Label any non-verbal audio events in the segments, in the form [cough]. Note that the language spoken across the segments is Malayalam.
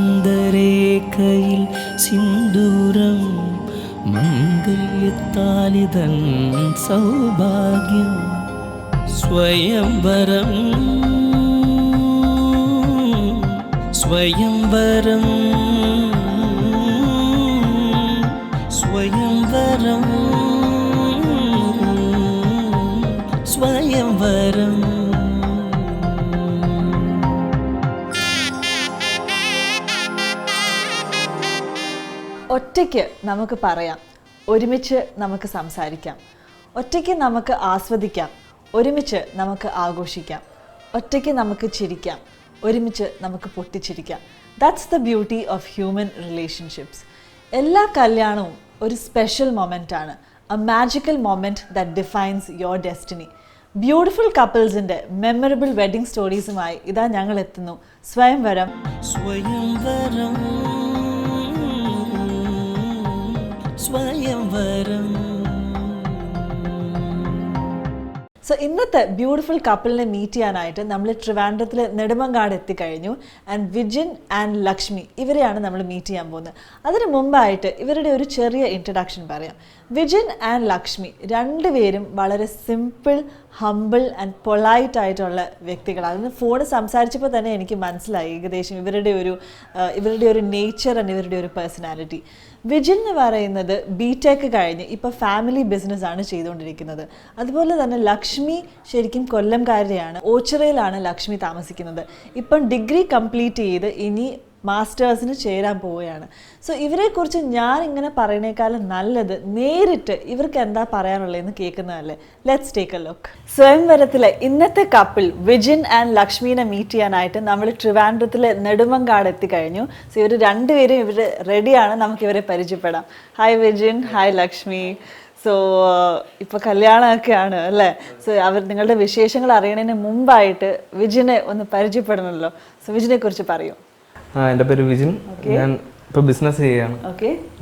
സീമന്തരേഖയിൽ സിന്ദൂരം മംഗല്യത്താലിതൻ സൗഭാഗ്യം സ്വയംവരം. സ്വയംവരം. സ്വയംവരം. സ്വയംവരം. ഒറ്റയ്ക്ക് നമുക്ക് പറയാം. ഒരുമിച്ച് നമുക്ക് സംസാരിക്കാം. ഒറ്റയ്ക്ക് നമുക്ക് ആസ്വദിക്കാം. ഒരുമിച്ച് നമുക്ക് ആഘോഷിക്കാം. ഒറ്റയ്ക്ക് നമുക്ക് ചിരിക്കാം. ഒരുമിച്ച് നമുക്ക് പൊട്ടിച്ചിരിക്കാം. That's the beauty of human relationships എല്ലാ കല്യാണവും ഒരു സ്പെഷ്യൽ മൊമെന്റ് ആണ്. A magical moment that defines your destiny beautiful കപ്പിൾസിന്റെ memorable wedding സ്റ്റോറീസുമായി ഇതാ ഞങ്ങൾ എത്തുന്നു. സ്വയംവരം സ്വയംവരം സ്വയംവരം സോ ഇന്നത്തെ ബ്യൂട്ടിഫുൾ കപ്പിളിനെ മീറ്റ് ചെയ്യാനായിട്ട് നമ്മൾ ട്രിവാൻഡ്രത്തിൽ നെടുമങ്ങാട് എത്തിക്കഴിഞ്ഞു. ആൻഡ് വിജിൻ ആൻഡ് ലക്ഷ്മി ഇവരെയാണ് നമ്മൾ മീറ്റ് ചെയ്യാൻ പോകുന്നത്. അതിന് മുമ്പായിട്ട് ഇവരുടെ ഒരു ചെറിയ ഇൻട്രഡക്ഷൻ പറയാം. വിജിൻ ആൻഡ് ലക്ഷ്മി രണ്ടുപേരും വളരെ സിമ്പിൾ ഹമ്പിൾ ആൻഡ് പൊളൈറ്റ് ആയിട്ടുള്ള വ്യക്തികളാണ്. അതിന് ഫോൺ സംസാരിച്ചപ്പോൾ തന്നെ എനിക്ക് മനസ്സിലായി. ഏകദേശം ഇവരുടെ ഒരു ഇവരുടെ ഒരു നേച്ചർ ആൻഡ് ഇവരുടെ ഒരു പേഴ്സണാലിറ്റി വിജിൻ എന്ന് പറയുന്നത് ബി ടെക് കഴിഞ്ഞ് ഇപ്പോൾ ഫാമിലി ബിസിനസ് ആണ് ചെയ്തുകൊണ്ടിരിക്കുന്നത്. അതുപോലെ തന്നെ ലക്ഷ്മി ശരിക്കും കൊല്ലംകാരിയാണ് ഓച്ചിറയിലാണ് ലക്ഷ്മി താമസിക്കുന്നത്. ഇപ്പം ഡിഗ്രി കംപ്ലീറ്റ് ചെയ്ത് ഇനി മാസ്റ്റേഴ്സിന് ചേരാൻ പോവുകയാണ്. സോ ഇവരെക്കുറിച്ച് ഞാൻ ഇങ്ങനെ പറയുന്നേക്കാളും നല്ലത് നേരിട്ട് ഇവർക്ക് എന്താ പറയാനുള്ളതെന്ന് കേൾക്കുന്നതല്ലേ? ലെറ്റ്സ് ടേക്ക് എ ലുക്ക് സ്വയംവരത്തിലെ ഇന്നത്തെ കപ്പിൾ വിജിൻ ആൻഡ് ലക്ഷ്മീനെ മീറ്റ് ചെയ്യാനായിട്ട് നമ്മൾ ട്രിവാൻഡ്രത്തിലെ നെടുമങ്കാട് എത്തിക്കഴിഞ്ഞു. സോ ഇവർ രണ്ടുപേരും ഇവർ റെഡിയാണ് നമുക്ക് ഇവരെ പരിചയപ്പെടാം. Hi Vijin. Hi Lakshmi. So ഇപ്പൊ കല്യാണമൊക്കെയാണ് അല്ലേ? സോ അവർ നിങ്ങളുടെ വിശേഷങ്ങൾ അറിയണതിന് മുമ്പായിട്ട് വിജിനെ ഒന്ന് പരിചയപ്പെടണമല്ലോ. സോ വിജിനെ കുറിച്ച് പറയൂ. ആ എന്റെ പേര് വിജിൻ. ഞാൻ ഇപ്പോൾ ബിസിനസ് ചെയ്യാണ്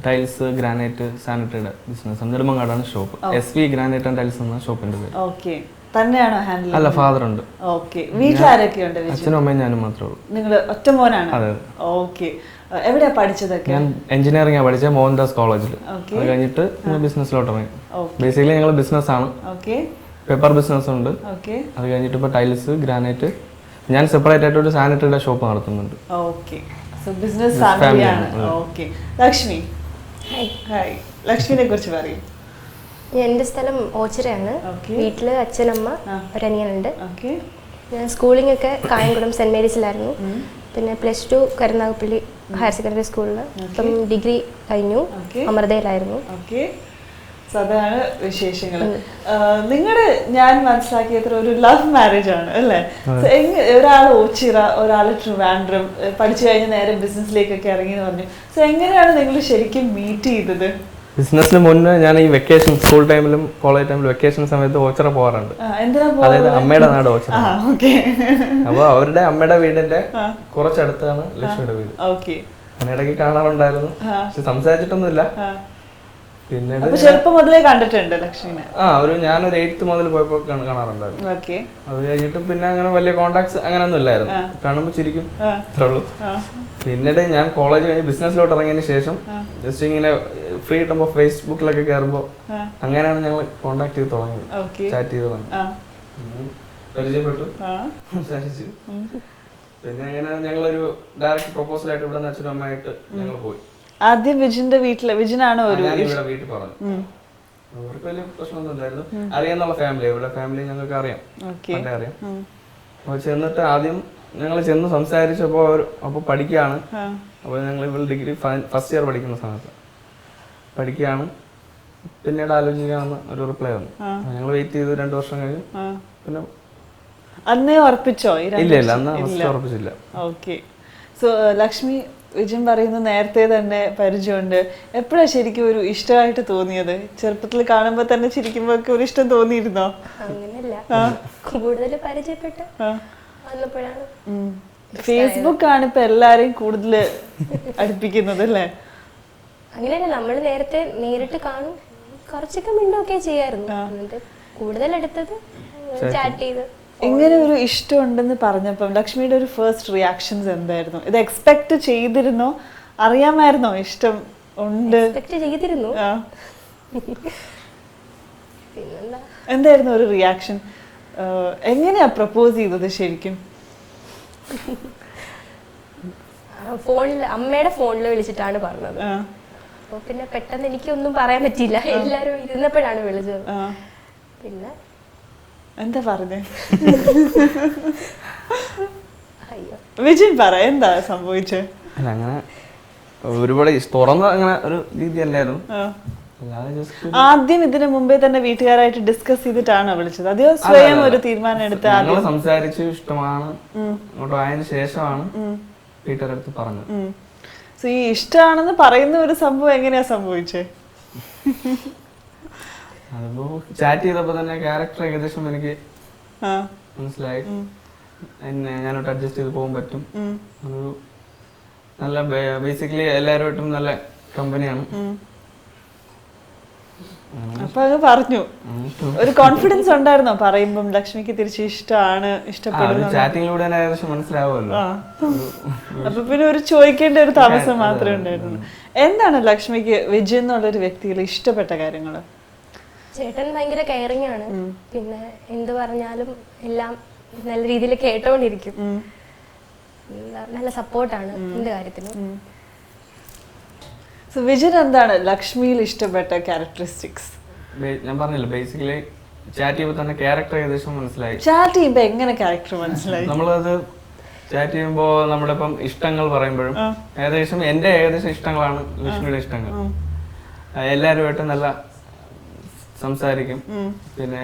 ടൈൽസ് ഗ്രാനൈറ്റ് സാനിറ്ററിയുടെ business നെടുമങ്ങാടാണ് shop S V granite and tiles എന്ന ഷോപ്പിന്റെ പേര്. തന്നെയാണോ ഹാൻഡിൽ അല്ല ഫാദർ ഉണ്ട്. ഓക്കെ വീട്ടിലാരൊക്കെയുണ്ട് അച്ഛനും അമ്മയും ഞാനും മാത്രമേ ഉള്ളൂ. നിങ്ങൾ ഒറ്റ മോനാണ്? അതെ ഓക്കെ എവിടെയാ പഠിച്ചതൊക്കെ? ഞാൻ എഞ്ചിനീയറിംഗ് പഠിച്ചത് മോഹൻദാസ് കോളേജിൽ. അത് കഴിഞ്ഞിട്ട് ബിസിനസ്സിലോട്ട് ഇറങ്ങി. ബേസിക്കലി ഞങ്ങൾ ബിസിനസ് ആണ്. പേപ്പർ ബിസിനസ് ഉണ്ട്. അത് കഴിഞ്ഞിട്ട് ഇപ്പോൾ ടൈൽസ് ഗ്രാനൈറ്റ് ഞാൻ സെപ്പറേറ്റ് ആയിട്ട് ഒരു സാനിറ്ററിയുടെ ഷോപ്പ് നടത്തുന്നുണ്ട് ഓക്കെ സോ ബിസിനസ് ഫാമിലിയാണ് ഓക്കെ ലക്ഷ്മി. ഹായ് ലക്ഷ്മിനെ കുറിച്ച് പറയും. എന്റെ സ്ഥലം ഓച്ചിറയാണ്. വീട്ടിൽ അച്ഛനമ്മ ഒരനിയനുണ്ട്. ഓക്കെ ഞാൻ സ്കൂളിംഗ് ഒക്കെ കായംകുളം സെന്റ് മേരീസിലായിരുന്നു. പിന്നെ plus two Karunagappally higher secondary സ്കൂളിൽ ഇപ്പം ഡിഗ്രി കഴിഞ്ഞു. അമൃതയിലായിരുന്നു. അതാണ് വിശേഷങ്ങൾ നിങ്ങളുടെ ഞാൻ മനസ്സിലാക്കിയത്ര ഒരു ലവ് മാരേജ് ആണ് അല്ലേ? ഒരാൾ ഓച്ചിറ ഒരാൾ ട്രിവാൻഡ്രം പഠിച്ചു കഴിഞ്ഞ നേരെ ബിസിനസ്സിലേക്കൊക്കെ ഇറങ്ങി എന്ന് പറഞ്ഞു. സോ എങ്ങനെയാണ് നിങ്ങൾ ശരിക്കും മീറ്റ് ചെയ്തത്? ബിസിനസ്സിന് മുന്നേ ഞാൻ ഈ വെക്കേഷൻ സ്കൂൾ ടൈമിലും കോളേജ് ടൈമിലും വെക്കേഷൻ സമയത്ത് ഓച്ചറ പോകാറുണ്ട് എന്തിനാ അതായത്? അമ്മയുടെ നാട് ഓച്ചറ. ആ ഓക്കെ അപ്പൊ അവരുടെ അമ്മയുടെ വീടിന്റെ കുറച്ചടുത്താണ് ലക്ഷ്മിയുടെ വീട്. അങ്ങനെ ഇടയ്ക്ക് കാണാറുണ്ടായിരുന്നു. പക്ഷെ സംസാരിച്ചിട്ടൊന്നുമില്ല. പിന്നീട് അപ്പൊ ചെറുപ്പം മുതലേ കണ്ടിട്ടുണ്ട് ലക്ഷ്മിനെ. ആ ഒരു ഞാനൊരു എയ്ത്ത് മുതൽ പോയപ്പോൾ കാണ- കാണാറുണ്ടായിരുന്നു ഓക്കെ. അത് കഴിഞ്ഞിട്ട് പിന്നെ അങ്ങനെ വലിയ കോണ്ടാക്ട്സ് അങ്ങനെ ഒന്നും ഇല്ലായിരുന്നു കാണുമ്പോൾ ചിരിക്കും. അത്രേ ഉള്ളൂ. പിന്നീട് ഞാൻ കോളേജ് കഴിഞ്ഞ് ബിസിനസ്സിലോട്ട് ഇറങ്ങിയതിന് ശേഷം ജസ്റ്റ് ഇങ്ങനെ ഫ്രീ കിട്ടുമ്പോൾ ഫേസ്ബുക്കിലൊക്കെ കയറുമ്പോൾ അങ്ങനെയാണ് ഞങ്ങൾ കോണ്ടാക്ട് ചെയ്ത് തുടങ്ങിയത്. ചാറ്റ് ചെയ്ത് തുടങ്ങി. പരിചയപ്പെട്ടു. സംസാരിച്ചു. പിന്നെ അങ്ങനെ ഞങ്ങളൊരു ഡയറക്റ്റ് പ്രപ്പോസൽ ആയിട്ട് ഇവിടെ അച്ഛനും അമ്മയായിട്ട് ഞങ്ങൾ പോയി. ആദ്യം വിജിന്റെ വീട്ടിൽ വിജിനാണ് ഒരു ഇവിടെ വീട്ടിൽ പറഞ്ഞു. അവർക്ക് വലിയ പ്രശ്നമൊന്നും ഇല്ലായിരുന്നു. അറിയാന്നുള്ള ഫാമിലി ഇവിടെ ഫാമിലി ഞങ്ങൾക്ക് അറിയാം. പണ്ടേ അറിയാം. അപ്പോൾ ചെന്നിട്ട് ആദ്യം ഞങ്ങൾ ചെന്ന് സംസാരിച്ചപ്പോ അവർ അപ്പൊ പഠിക്കുകയാണ്. അപ്പൊ ഞങ്ങൾ ഇവിടെ ഡിഗ്രി ഫസ്റ്റ് ഇയർ പഠിക്കുന്ന സമയത്ത്. പഠിക്കുകയാണ്. പിന്നീട് ആലോചിക്കാമെന്ന് ഒരു റിപ്ലൈ വന്നു. ഞങ്ങൾ വെയിറ്റ് ചെയ്തു രണ്ടു വർഷം കഴിഞ്ഞു. പിന്നെ അന്നേ ഉറപ്പിച്ചോ ഇല്ല ഇല്ല അന്ന് ഉറപ്പിച്ചില്ല. ഓക്കെ. സോ ലക്ഷ്മി വിജയൻ പറയുന്ന നേരത്തെ തന്നെ പരിചയമുണ്ട്. എപ്പോഴാണ് ശരിക്കും ഒരു ഇഷ്ടമായിട്ട് തോന്നിയത്? ചെറുപ്പത്തിൽ കാണുമ്പോൾ തന്നെ ചിരിക്കുമ്പോൾ ഒക്കെ ഒരു ഇഷ്ടം തോന്നിയിരുന്നോ? അങ്ങനെയല്ല. കൂടുതൽ പരിചയപ്പെട്ട് വന്നപ്പോഴാണ് ഫേസ്ബുക്ക് ആണ് ഇപ്പൊ എല്ലാരെയും കൂടുതൽ [laughs] അടുപ്പിക്കുന്നത് അല്ലേ? അങ്ങനെയല്ല നമ്മൾ നേരത്തെ നേരിട്ട് കാണും. കുറച്ചൊക്കെ മിണ്ടൊക്കെ ചെയ്യായിരുന്നു. എന്നിട്ട് കൂടുതൽ എടുത്തത് ചാറ്റ് ചെയ്ത്. ഇങ്ങനെ ഒരു ഇഷ്ടം ഉണ്ടെന്ന് പറഞ്ഞപ്പം ലക്ഷ്മിയുടെ ഒരു ഫസ്റ്റ് റിയാക്ഷൻസ് എന്തായിരുന്നു? ഇത് എക്സ്പെക്ട് ചെയ്തിരുന്നോ? അറിയാമായിരുന്നോ ഇഷ്ടം ഉണ്ട്? എക്സ്പെക്ട് ചെയ്തിരുന്നു. എന്തായിരുന്നു ഒരു റിയാക്ഷൻ എങ്ങനെയാ പ്രപ്പോസ് ചെയ്തത് ശരിക്കും? ഫോണിൽ അമ്മയുടെ ഫോണിൽ വിളിച്ചിട്ടാണ് പറഞ്ഞത്. അപ്പോൾ പിന്നെ പെട്ടെന്ന് എനിക്കൊന്നും പറയാൻ പറ്റിയില്ല. എല്ലാവരും ഇരുന്നപ്പോഴാണ് വിളിച്ചത്. പിന്നെ എന്താ പറഞ്ഞേ? വിജയൻ വിജിൻ പറ എന്താ സംഭവിച്ചേ? അല്ല അങ്ങനെ ഒരുപാട് തുറന്ന അങ്ങനെ ഒരു രീതി അല്ലായിരുന്നു ആദ്യം ഇതിനു മുമ്പേ തന്നെ വീട്ടുകാരായിട്ട് ഡിസ്കസ് ചെയ്തിട്ടാണ് വിളിച്ചത്. അതെയോ സ്വയം ഒരു തീരുമാനം എടുത്ത് ഞങ്ങൾ സംസാരിച്ചു ഇഷ്ടമാണ്. അങ്ങോട്ട് ആയതിനു ശേഷമാണ് വീട്ടുകാരടുത്ത് പറഞ്ഞത്. സോ ഈ ഇഷ്ടമാണെന്ന് പറയുന്ന ഒരു സംഭവം എങ്ങനെയാ സംഭവിച്ചേ? അതിപ്പോ ചാറ്റ് ചെയ്തപ്പോ തന്നെ ക്യാരക്ടർ ഏകദേശം എനിക്ക് മനസ്സിലായി. എന്നെ ഞാനോട്ട് അഡ്ജസ്റ്റ് ചെയ്ത് പോകാൻ പറ്റും. ഒരു നല്ല ബേസിക്കലി എല്ലാവരുമായിട്ടും നല്ല കമ്പനിയാണ് അപ്പൊ അത് പറഞ്ഞു. ഒരു കോൺഫിഡൻസ് ഉണ്ടായിരുന്നോ? പറയുമ്പം ലക്ഷ്മിക്ക് തിരിച്ചു ഇഷ്ടമാണ് ഇഷ്ടപ്പെടുന്നു ചാറ്റിങ്ങിലൂടെ ഏകദേശം മനസ്സിലാവുമല്ലോ. അപ്പൊ പിന്നെ ഒരു ചോദിക്കേണ്ട ഒരു താമസം മാത്രമേ ഉണ്ടായിരുന്നു എന്താണ് ലക്ഷ്മിക്ക് വിജയ് എന്നുള്ള ഒരു വ്യക്തിയിൽ ഇഷ്ടപ്പെട്ട കാര്യങ്ങൾ? ചേട്ടൻ ഭയങ്കര കെയറിങ് ആണ്. പിന്നെ എന്ത് പറഞ്ഞാലും എല്ലാം നല്ല രീതിയിൽ കേട്ടോണ്ടിരിക്കും. നല്ല- സപ്പോർട്ടാണ് എന്ത് കാര്യത്തിലും സോ എന്താണ് ലക്ഷ്മിയിൽ ഇഷ്ടപ്പെട്ട ക്യാരക്ടറിസ്റ്റിക്സ് ഞാൻ പറഞ്ഞില്ല ബേസിക്കലി ചാറ്റ് ചെയ്യുമ്പോൾ തന്നെ ക്യാരക്ടർ ഏകദേശം മനസ്സിലായി. ചാറ്റ് ചെയ്യുമ്പോൾ എങ്ങനെ ക്യാരക്ടർ മനസ്സിലായി? നമ്മളത് ചാറ്റ് ചെയ്യുമ്പോൾ നമ്മളിപ്പം ഇഷ്ടങ്ങൾ പറയുമ്പോഴും ഏകദേശം എന്റെ ഏകദേശം ഇഷ്ടങ്ങളാണ് ലക്ഷ്മിയുടെ ഇഷ്ടങ്ങൾ. എല്ലാവരുമായിട്ട് നല്ല സംസാരിക്കും. പിന്നെ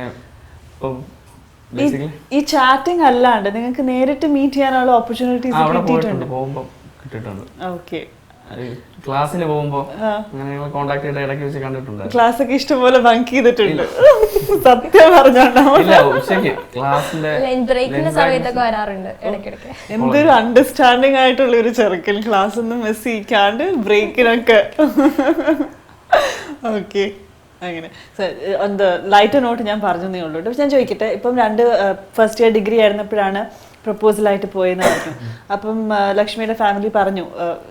ഈ ചാറ്റിംഗ് അല്ലാണ്ട് നിങ്ങൾക്ക് നേരിട്ട് മീറ്റ് ചെയ്യാനുള്ള ഓപ്പർച്യൂണിറ്റീസ് കിട്ടിയിട്ടുണ്ട്. പോയിട്ടുണ്ട്. പോകുമ്പോ കിട്ടിയിട്ടുണ്ട്. ഓക്കെ ക്ലാസ്സിന് പോകുമ്പോ അങ്ങനെ കോണ്ടാക്ട് ചെയ്ത് ഇടയ്ക്ക് വെച്ച് കണ്ടിട്ടുണ്ട്. ക്ലാസ് ഒക്കെ ഇഷ്ടംപോലെ ബങ്ക് ചെയ്തിട്ടുണ്ട്. സത്യം പറഞ്ഞോണ്ടോ. ഇല്ല ഉച്ചയ്ക്ക് ക്ലാസ്സിന്റെ ലഞ്ച് ബ്രേക്കിന്റെ സമയത്തൊക്കെ വരാറുണ്ട് ഇടയ്ക്കിടയ്ക്ക്. എന്തൊരു അണ്ടർസ്റ്റാൻഡിങ് ആയിട്ടുള്ള ഒരു ചെറുക്കൻ. ക്ലാസ് ഒന്നും മിസ് ചെയ്യിക്കാണ്ട് ബ്രേക്കിനൊക്കെ ഓക്കെ [laughs] അങ്ങനെ. ഒന്ന് ലൈറ്റ് നോട്ട് ഞാൻ പറഞ്ഞതേ ഉള്ളൂ പക്ഷെ ഞാൻ ചോദിക്കട്ടെ ഇപ്പം രണ്ട് ഫസ്റ്റ് ഇയർ ഡിഗ്രി ആയിരുന്നപ്പോഴാണ് പ്രപ്പോസലായിട്ട് പോയെന്ന് പറഞ്ഞു. അപ്പം ലക്ഷ്മിയുടെ ഫാമിലി പറഞ്ഞു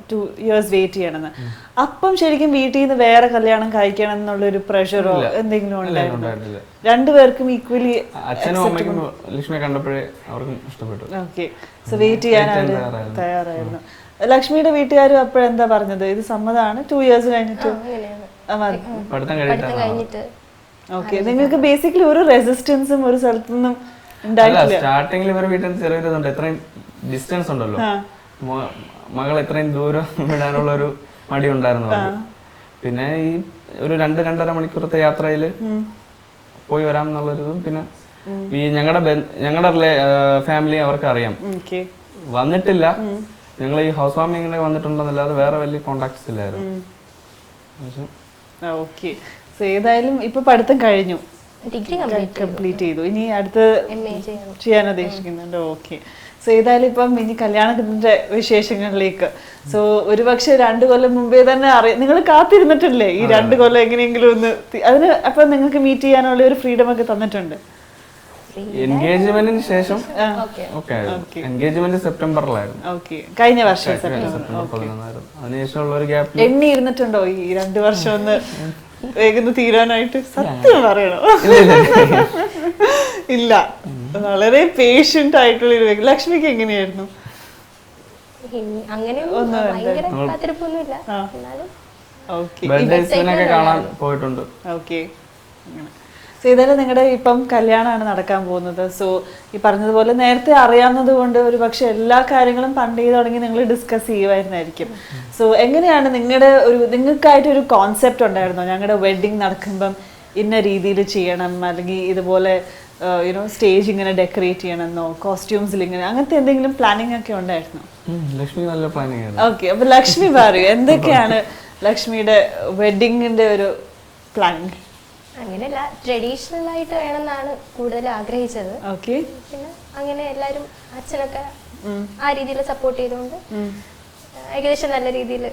ടു ഇയേഴ്സ് വെയിറ്റ് ചെയ്യണമെന്ന്. അപ്പം ശരിക്കും വീട്ടിൽ നിന്ന് വേറെ കല്യാണം കഴിക്കണം എന്നുള്ള ഒരു പ്രഷറോ എന്തെങ്കിലും ഉണ്ടായിരുന്നു? രണ്ടുപേർക്കും ഈക്വലി അച്ഛനും അമ്മയ്ക്കും ലക്ഷ്മിയെ കണ്ടപ്പോഴേ അവർക്കും ഇഷ്ടപ്പെട്ടു. ഓക്കെ സോ വെയിറ്റ് ചെയ്യാൻ അവർ തയ്യാറായിരുന്നു. ലക്ഷ്മിയുടെ വീട്ടുകാരും അപ്പോഴെന്താ പറഞ്ഞത്? ഇത് സമ്മതമാണ് ടു ഇയേഴ്സ് കഴിഞ്ഞിട്ട്? പഠിത്തം കഴിഞ്ഞിട്ട്. ഓക്കെ നിങ്ങൾക്ക് ബേസിക്കലി ഒരു റെസിസ്റ്റൻസും ഒരു സ്ഥലത്തുനിന്നും ഉണ്ടായിട്ടില്ല. സ്റ്റാർട്ടിങ്ങിൽ ഇവർ വീട്ടിൽ നിന്ന് ചെറിയൊരു ഇതുണ്ട്. ഇത്രയും ഡിസ്റ്റൻസ് ഉണ്ടല്ലോ. മകൾ ഇത്രയും ദൂരം [laughs] വിടാനുള്ള ഒരു മടി ഉണ്ടായിരുന്നു പിന്നെ ഈ ഒരു രണ്ട് രണ്ടര മണിക്കൂറത്തെ യാത്രയിൽ പോയി വരാം എന്നുള്ളൊരിതും പിന്നെ ഈ ഞങ്ങളുടെ ഞങ്ങളുടെ ഫാമിലി അവർക്ക് അറിയാം വന്നിട്ടില്ല. ഞങ്ങൾ ഈ ഹൗസ് വാമിങ്ങിനെ വന്നിട്ടുണ്ടെന്നല്ലാതെ വേറെ വലിയ കോണ്ടാക്ട്സ് ഇല്ലായിരുന്നു. പക്ഷെ ഓക്കെ സോ ഏതായാലും ഇപ്പൊ പഠിത്തം കഴിഞ്ഞു. ഡിഗ്രി കംപ്ലീറ്റ് ചെയ്തു. ഇനി അടുത്ത് ചെയ്യാൻ. ഉദ്ദേശിക്കുന്നുണ്ട്. ഓക്കെ സോ ഏതായാലും ഇപ്പം ഇനി കല്യാണത്തിന്റെ വിശേഷങ്ങളിലേക്ക്. സോ ഒരുപക്ഷെ രണ്ടു കൊല്ലം മുമ്പേ തന്നെ അറിയാം നിങ്ങൾ കാത്തിരുന്നിട്ടില്ലേ? ഈ രണ്ടു കൊല്ലം എങ്ങനെയെങ്കിലും ഒന്ന് അതിന് അപ്പൊ നിങ്ങൾക്ക് മീറ്റ് ചെയ്യാനുള്ള ഒരു ഫ്രീഡം ഒക്കെ തന്നിട്ടുണ്ട്. എൻഗേജ്മെന്റിന് ശേഷം? ഓക്കെ ഓക്കെ എൻഗേജ്മെന്റ് സെപ്റ്റംബറിലായിരുന്നു. ഓക്കെ കഴിഞ്ഞ വർഷം സെപ്റ്റംബർ. പതിനൊന്നായിരുന്നു. അതിനുശേഷമുള്ള ഒരു ഗ്യാപ്പ് എണ്ണി ഇരുന്നിട്ടുണ്ടോ ഈ രണ്ടു വർഷം ഒന്ന് വേഗം തീരാനായിട്ട്? സത്യം പറയണോ? ഇല്ല വളരെ പേഷ്യന്റ് ആയിട്ടുള്ള ഒരു വ്യക്തി. ലക്ഷ്മിക്ക് എങ്ങനെയായിരുന്നു? അങ്ങനെ ഒന്നും പോയിട്ടുണ്ട്. ഓക്കെ അങ്ങനെ. സോ ഇതായാലും നിങ്ങളുടെ ഇപ്പം കല്യാണമാണ് നടക്കാൻ പോകുന്നത്. സോ ഈ പറഞ്ഞതുപോലെ നേരത്തെ അറിയാവുന്നത് കൊണ്ട് ഒരു പക്ഷെ എല്ലാ കാര്യങ്ങളും പണ്ട് ചെയ്ത് തുടങ്ങി നിങ്ങൾ ഡിസ്കസ് ചെയ്യുമായിരുന്നായിരിക്കും സോ എങ്ങനെയാണ് നിങ്ങളുടെ ഒരു നിങ്ങൾക്കായിട്ട് ഒരു കോൺസെപ്റ്റ് ഉണ്ടായിരുന്നോ? ഞങ്ങളുടെ വെഡിങ് നടക്കുമ്പം ഇന്ന രീതിയിൽ ചെയ്യണം അല്ലെങ്കിൽ ഇതുപോലെ യുനോ സ്റ്റേജ് ഇങ്ങനെ ഡെക്കറേറ്റ് ചെയ്യണമെന്നോ കോസ്റ്റ്യൂംസിൽ ഇങ്ങനെ അങ്ങനത്തെ എന്തെങ്കിലും പ്ലാനിങ് ഒക്കെ ഉണ്ടായിരുന്നോ? ലക്ഷ്മി നല്ല പ്ലാനിങ് ഓക്കെ അപ്പൊ ലക്ഷ്മി പറയൂ എന്തൊക്കെയാണ് ലക്ഷ്മിയുടെ വെഡിങ്ങിന്റെ ഒരു പ്ലാനിങ് അങ്ങനെയല്ല ട്രഡീഷണൽ ആയിട്ട് വേണമെന്നാണ് കൂടുതൽ ആഗ്രഹിച്ചത്. ഓക്കെ പിന്നെ അങ്ങനെ എല്ലാരും അച്ഛനൊക്കെ ആ രീതിയിൽ സപ്പോർട്ട് ചെയ്തുകൊണ്ട് ഏകദേശം നല്ല രീതിയിൽ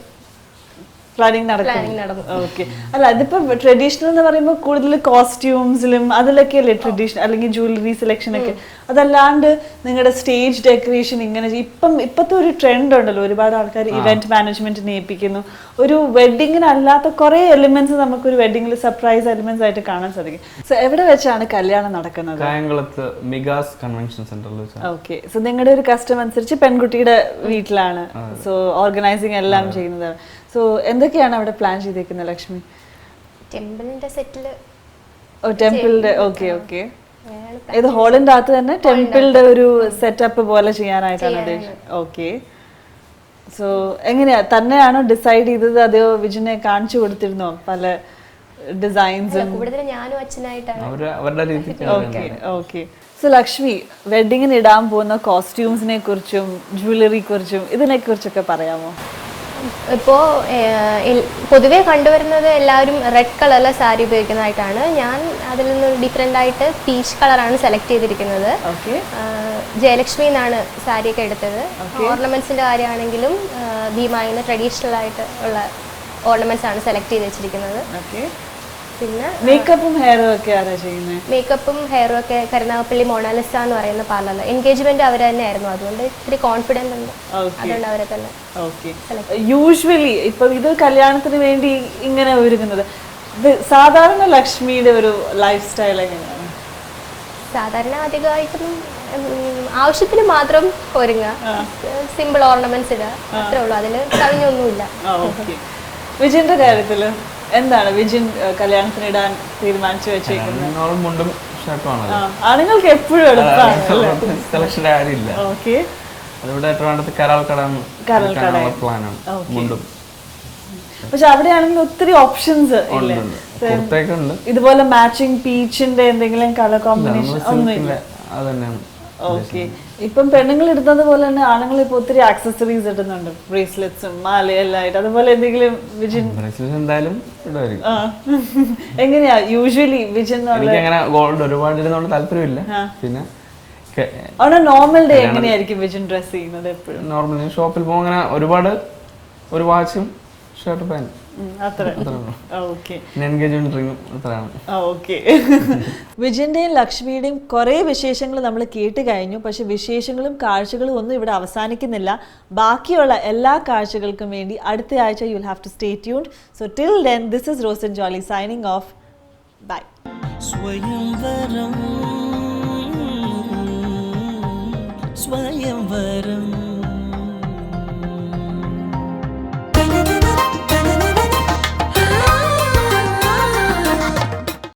പ്ലാനിങ് നടക്കും. ഓക്കെ അല്ല അതിപ്പോ ട്രഡീഷണൽ എന്ന് പറയുമ്പോൾ കൂടുതൽ കോസ്റ്റ്യൂംസിലും അതിലൊക്കെ അല്ലേ ട്രഡീഷണൽ അല്ലെങ്കിൽ ജ്വല്ലറി സെലക്ഷൻ ഒക്കെ. അതല്ലാണ്ട് നിങ്ങളുടെ സ്റ്റേജ് ഡെക്കറേഷൻ ഇങ്ങനെ. ഇപ്പം ഇപ്പത്തെ ഒരു ട്രെൻഡ് ഉണ്ടല്ലോ. ഒരുപാട് ആൾക്കാർ ഇവന്റ് മാനേജ്മെന്റിനെ ഏൽപ്പിക്കുന്നു. ഒരു വെഡിങ്ങിന് അല്ലാത്ത കുറെ എലിമെന്റ്സ് നമുക്ക് ഒരു വെഡിങ്ങിൽ സർപ്രൈസ് എലിമെന്റ്സ് ആയിട്ട് കാണാൻ സാധിക്കും. സോ എവിടെ വെച്ചാണ് കല്യാണം നടക്കുന്നത്? കായംകുളത്ത് മിഗാസ് കൺവെൻഷൻ സെന്ററിൽ ഓക്കെ സോ നിങ്ങളുടെ ഒരു കസ്റ്റം അനുസരിച്ച് പെൺകുട്ടിയുടെ വീട്ടിലാണ്. സോ ഓർഗനൈസിങ് എല്ലാം ചെയ്യുന്നത് സോ എന്തൊക്കെയാണ് അവിടെ പ്ലാൻ ചെയ്തേക്കുന്നത് ലക്ഷ്മി? ടെമ്പിളിന്റെ സെറ്റിൽ ഓ ടെമ്പിളിന്റെ ഓക്കെ ഓക്കെ ഇത് ഹോളിന്റെ അകത്ത് തന്നെ ടെമ്പിളിന്റെ ഒരു സെറ്റപ്പ് പോലെ ചെയ്യാനായിട്ടാണ് ഉദ്ദേശിച്ചത്. ഓക്കെ സോ എങ്ങനെയാ? തന്നെയാണോ ഡിസൈഡ് ചെയ്തത്? അതെയോ വിജിനെ കാണിച്ചു കൊടുത്തിരുന്നോ? പല ഡിസൈൻസും കൂടുതൽ ഞാനും അച്ഛനായിട്ടാണ്. അവർ അവരുടെ രീതിക്ക് ഓക്കെ ഓക്കെ സോ ലക്ഷ്മി വെഡിങ്ങിന് ഇടാൻ പോകുന്ന കോസ്റ്റ്യൂംസിനെ കുറിച്ചും ജ്വല്ലറി കുറിച്ചും ഇതിനെ കുറിച്ചൊക്കെ പറയാമോ? ഇപ്പോ പൊതുവേ കണ്ടുവരുന്നത് എല്ലാവരും റെഡ് കളറിലെ സാരി ഉപയോഗിക്കുന്നതായിട്ടാണ്. ഞാൻ അതിൽ നിന്ന് ഡിഫറെന്റ് ആയിട്ട് പീച്ച് കളറാണ് സെലക്ട് ചെയ്തിരിക്കുന്നത്. ജയലക്ഷ്മി എന്നാണ് സാരിയൊക്കെ എടുത്തത്. ഓർണമെന്റ്സിന്റെ കാര്യമാണെങ്കിലും ഭീമായിന്ന് ട്രഡീഷണൽ ആയിട്ട് ഉള്ള ഓർണമെന്റ്സ് ആണ് സെലക്ട് ചെയ്ത് വെച്ചിരിക്കുന്നത്. പിന്നെ മേക്കപ്പും ഹെയറും ഒക്കെ ആരാ ചെയ്യുന്നത് മേക്കപ്പും ഹെയറും ഒക്കെ കരുനാഗപ്പള്ളി മൊണാലിസ എന്ന് പറയുന്ന പാർലറിൽ എൻഗേജ്മെന്റ് അവർ തന്നെ ആയിരുന്നു. അതുകൊണ്ട് ഇത്തിരി കോൺഫിഡന്റ് ഉണ്ട്. അതുകൊണ്ട് അവരെ തന്നെ യൂഷ്വലി ഇപ്പൊ ഇത് കല്യാണത്തിന് വേണ്ടി ഇങ്ങനെ ഒരുങ്ങുന്നത്. സാധാരണ ലക്ഷ്മിയുടെ ഒരു ലൈഫ് സ്റ്റൈൽ എങ്ങനെയാണ്? സാധാരണ അധികമായിട്ടും ആവശ്യത്തിന് മാത്രം ഒരുങ്ങുക. സിമ്പിൾ ഓർണമെന്റ്സ് ഇടുക. അത്രേ ഉള്ളൂ. അതിൽ കവിഞ്ഞൊന്നുമില്ല വിജയന്റെ കാര്യത്തിൽ? എന്താണ് വിജിൻ കല്യാണത്തിന് ഇടാൻ തീരുമാനിച്ചു വെച്ചേക്കുന്നത്? മുണ്ടും ഷർട്ടുമാണ് ആണുങ്ങൾക്ക് എപ്പോഴും സെലക്ഷന്റെ കാര്യമില്ല ഓക്കെ. അതിവിടെ ട്രിവാൻഡ്രത്ത് കരാൾ കട കരാൾ പ്ലാനാണ് Okay. മുണ്ടും. പക്ഷെ അവിടെയാണെങ്കിൽ ഒത്തിരി ഓപ്ഷൻസ് ഇല്ലേ? ഇതുപോലെ മാച്ചിങ് പീച്ചിന്റെ എന്തെങ്കിലും കളർ കോമ്പിനേഷൻ ഒന്നും ഇല്ല ഓക്കെ. ഇപ്പം പെണ്ണുങ്ങൾ ഇടുന്നത് പോലെ തന്നെ ആണുങ്ങൾ ഇപ്പൊ ഒത്തിരി ആക്സസറീസ് ഇടുന്നുണ്ട്. ബ്രേസ്ലെറ്റ്സും മാലയെല്ലാം ആയിട്ട്. അതുപോലെ എന്തെങ്കിലും വിജിൻ ബ്രേസ്ലെറ്റ് എന്തായാലും ഇടുമായിരിക്കും. ആ. എങ്ങനെയാ? യൂഷ്വലി വിജിൻ എനിക്ക് അങ്ങനെ ഗോൾഡ് ഒരുപാട് ഇടുന്നതുകൊണ്ട് താല്പര്യമില്ല. പിന്നെ അവിടെ നോർമൽ ഡേ എങ്ങനെയായിരിക്കും വിജിൻ ഡ്രസ് ചെയ്യുന്നത് എപ്പോഴും? നോർമലി ഷോപ്പിൽ പോകുമ്പോൾ അങ്ങനെ ഒരുപാട് ഒരു വാച്ചും ഷർട്ട് പാന്റ് [laughs] വിജയന്റെയും ലക്ഷ്മിയുടെയും കുറെ വിശേഷങ്ങൾ നമ്മൾ കേട്ട് കഴിഞ്ഞു. പക്ഷെ വിശേഷങ്ങളും കാഴ്ചകളും ഒന്നും ഇവിടെ അവസാനിക്കുന്നില്ല. ബാക്കിയുള്ള എല്ലാ കാഴ്ചകൾക്കും വേണ്ടി അടുത്ത ആഴ്ച you have to stay tuned so till then this is Rosan Jolly signing off bye Swayamvaram Swayamvaram